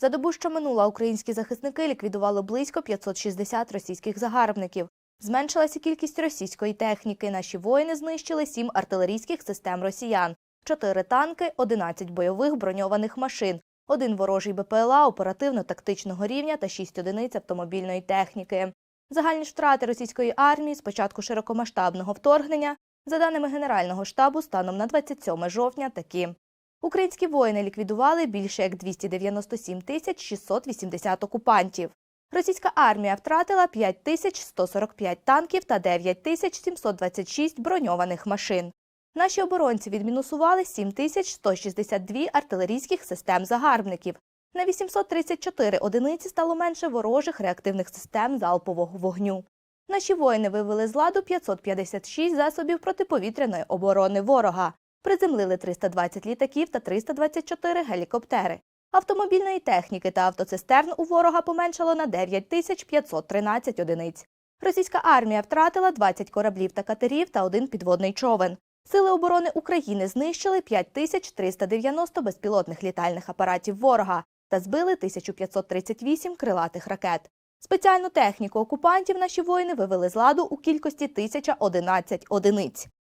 За добу, що минула, українські захисники ліквідували близько 560 російських загарбників. Зменшилася кількість російської техніки. Наші воїни знищили сім артилерійських систем росіян, чотири танки, 11 бойових броньованих машин, один ворожий БПЛА оперативно-тактичного рівня та шість одиниць автомобільної техніки. Загальні втрати російської армії з початку широкомасштабного вторгнення, за даними Генерального штабу, станом на 27 жовтня такі. Українські воїни ліквідували більше як 297 тисяч 680 окупантів. Російська армія втратила 5 тисяч 145 танків та 9 тисяч 726 броньованих машин. Наші оборонці відмінусували 7 тисяч 162 артилерійських систем загарбників. На 834 одиниці стало менше ворожих реактивних систем залпового вогню. Наші воїни вивели з ладу 556 засобів протиповітряної оборони ворога, приземлили 320 літаків та 324 гелікоптери. Автомобільної техніки та автоцистерн у ворога поменшало на 9 тисяч 513 одиниць. Російська армія втратила 20 кораблів та катерів та один підводний човен. Сили оборони України знищили 5390 безпілотних літальних апаратів ворога та збили 1538 крилатих ракет. Спеціальну техніку окупантів наші воїни вивели з ладу у кількості 1011 одиниць.